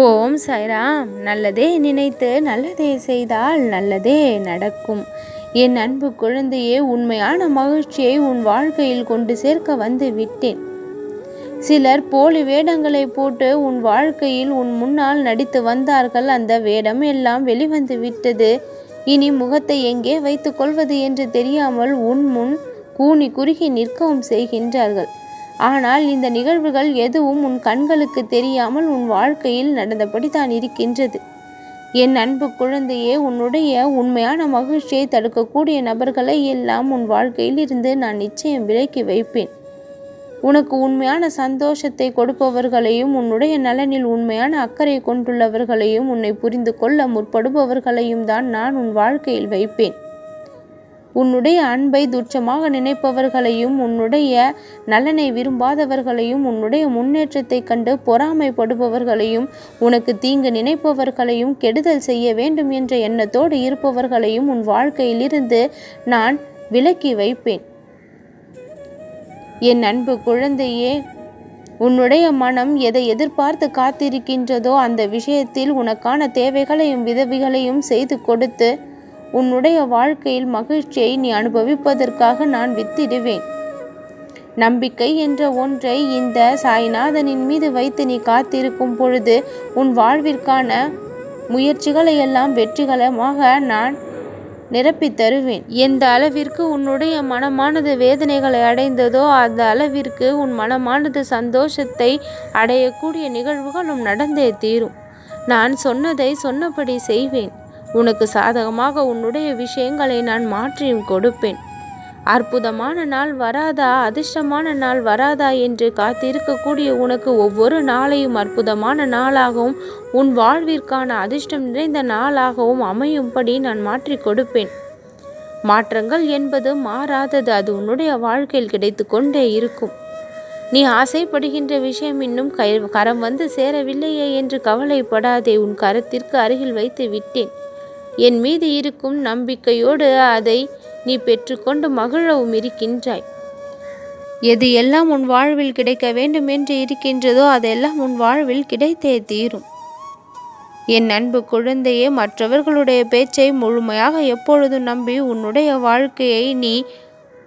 ஓம் சாய்ராம். நல்லதே நினைத்து நல்லதே செய்தால் நல்லதே நடக்கும். என் அன்பு குழந்தையே உண்மையான மகிழ்ச்சியை உன் வாழ்க்கையில் கொண்டு சேர்க்க வந்து விட்டேன். சிலர் போலி வேடங்களை போட்டு உன் வாழ்க்கையில் உன் முன்னால் நடித்து வந்தார்கள். அந்த வேடம் எல்லாம் வெளிவந்து விட்டது. இனி முகத்தை எங்கே வைத்துக் கொள்வது என்று தெரியாமல் உன் முன் கூனி குறுகி நிற்கவும் செய்கின்றார்கள். ஆனால் இந்த நிகழ்வுகள் எதுவும் உன் கண்களுக்கு தெரியாமல் உன் வாழ்க்கையில் நடந்தபடி தான் இருக்கின்றது. என் அன்பு குழந்தையே உன்னுடைய உண்மையான மகிழ்ச்சியை தடுக்கக்கூடிய நபர்களை எல்லாம் உன் வாழ்க்கையில் இருந்து நான் நிச்சயம் விலக்கி வைப்பேன். உனக்கு உண்மையான சந்தோஷத்தை கொடுப்பவர்களையும் உன்னுடைய நலனில் உண்மையான அக்கறை கொண்டுள்ளவர்களையும் உன்னை புரிந்து கொள்ள முற்படுபவர்களையும் தான் நான் உன் வாழ்க்கையில் வைப்பேன். உன்னுடைய அன்பை துச்சமாக நினைப்பவர்களையும் உன்னுடைய நலனை விரும்பாதவர்களையும் உன்னுடைய முன்னேற்றத்தை கண்டு பொறாமைப்படுபவர்களையும் உனக்கு தீங்கு நினைப்பவர்களையும் கெடுதல் செய்ய வேண்டும் என்ற எண்ணத்தோடு இருப்பவர்களையும் உன் வாழ்க்கையிலிருந்து நான் விலக்கி வைப்பேன். என் அன்பு குழந்தையே உன்னுடைய மனம் எதை எதிர்பார்த்து காத்திருக்கின்றதோ அந்த விஷயத்தில் உனக்கான தேவைகளையும் விதவிகளையும் செய்து கொடுத்து உன்னுடைய வாழ்க்கையில் மகிழ்ச்சியை நீ அனுபவிப்பதற்காக நான் வித்திடுவேன். நம்பிக்கை என்ற ஒன்றை இந்த சாய்நாதனின் மீது வைத்து நீ காத்திருக்கும் பொழுது உன் வாழ்விற்கான முயற்சிகளை எல்லாம் வெற்றிகரமாக நான் நிரப்பி தருவேன். எந்த அளவிற்கு உன்னுடைய மனமானது வேதனைகளை அடைந்ததோ அந்த அளவிற்கு உன் மனமானது சந்தோஷத்தை அடையக்கூடிய நிகழ்வுகளும் நடந்தே தீரும். நான் சொன்னதை சொன்னபடி செய்வேன். உனக்கு சாதகமாக உன்னுடைய விஷயங்களை நான் மாற்றியும் கொடுப்பேன். அற்புதமான நாள் வராதா அதிர்ஷ்டமான நாள் வராதா என்று காத்திருக்கக்கூடிய உனக்கு ஒவ்வொரு நாளையும் அற்புதமான நாளாகவும் உன் வாழ்விற்கான அதிர்ஷ்டம் நிறைந்த நாளாகவும் அமையும்படி நான் மாற்றி கொடுப்பேன். மாற்றங்கள் என்பது மாறாதது அது உன்னுடைய வாழ்க்கையில் கிடைத்து கொண்டே இருக்கும். நீ ஆசைப்படுகின்ற விஷயம் இன்னும் கை கரம் வந்து சேரவில்லையே என்று கவலைப்படாதே உன் கரத்திற்கு அருகில் வைத்து விட்டேன். என் மீது இருக்கும் நம்பிக்கையோடு அதை நீ பெற்றுக்கொண்டு மகிழவும் இருக்கின்றாய். எது எல்லாம் உன் வாழ்வில் கிடைக்க வேண்டும் என்று இருக்கின்றதோ அதெல்லாம் உன் வாழ்வில் கிடைத்தே தீரும். என் அன்பு குழந்தையே மற்றவர்களுடைய பேச்சை முழுமையாக எப்பொழுதும் நம்பி உன்னுடைய வாழ்க்கையை நீ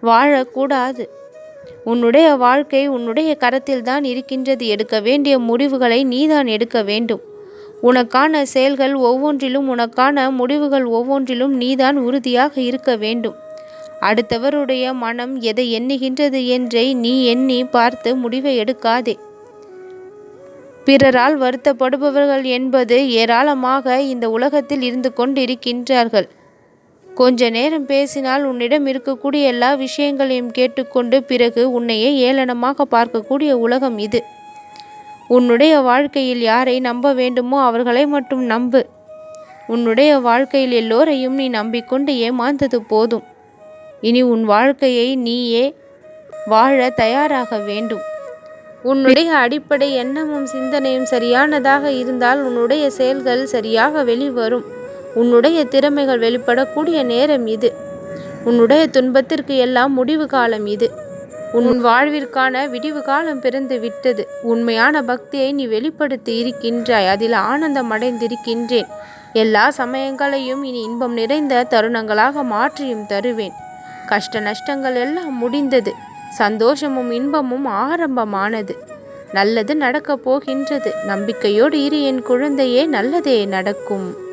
வாழக்கூடாது. உன்னுடைய வாழ்க்கை உன்னுடைய கரத்தில் தான் இருக்கின்றது. எடுக்க வேண்டிய முடிவுகளை நீதான் எடுக்க வேண்டும். உனக்கான செயல்கள் ஒவ்வொன்றிலும் உனக்கான முடிவுகள் ஒவ்வொன்றிலும் நீதான் உறுதியாக இருக்க வேண்டும். அடுத்தவருடைய மனம் எதை எண்ணுகின்றது என்றை நீ எண்ணி பார்த்து முடிவை எடுக்காதே. பிறரால் வருத்தப்படுபவர்கள் என்பது ஏராளமாக இந்த உலகத்தில் இருந்து கொண்டிருக்கின்றார்கள். கொஞ்ச நேரம் பேசினால் உன்னிடம் இருக்கக்கூடிய எல்லா விஷயங்களையும் கேட்டுக்கொண்டு பிறகு உன்னையே ஏளனமாக பார்க்கக்கூடிய உலகம் இது. உன்னுடைய வாழ்க்கையில் யாரை நம்ப வேண்டுமோ அவர்களை மட்டும் நம்பு. உன்னுடைய வாழ்க்கையில் எல்லோரையும் நீ நம்பிக்கொண்டு ஏமாந்தது போதும். இனி உன் வாழ்க்கையை நீயே வாழ தயாராக வேண்டும். உன்னுடைய அடிப்படை எண்ணமும் சிந்தனையும் சரியானதாக இருந்தால் உன்னுடைய செயல்கள் சரியாக வெளிவரும். உன்னுடைய திறமைகள் வெளிப்படக்கூடிய நேரம் இது. உன்னுடைய துன்பத்திற்கு எல்லாம் முடிவு காலம் இது. உன் வாழ்விற்கான விடிவு காலம் பிறந்து விட்டது. உண்மையான பக்தியை நீ வெளிப்படுத்தி இருக்கின்றாய். அதில் ஆனந்தம் அடைந்திருக்கின்றேன். எல்லா சமயங்களையும் இனி இன்பம் நிறைந்த தருணங்களாக மாற்றியும் தருவேன். கஷ்ட நஷ்டங்கள் எல்லாம் முடிந்தது. சந்தோஷமும் இன்பமும் ஆரம்பமானது. நல்லது நடக்கப் போகின்றது. நம்பிக்கையோடு இரு என் குழந்தையே நல்லதே நடக்கும்.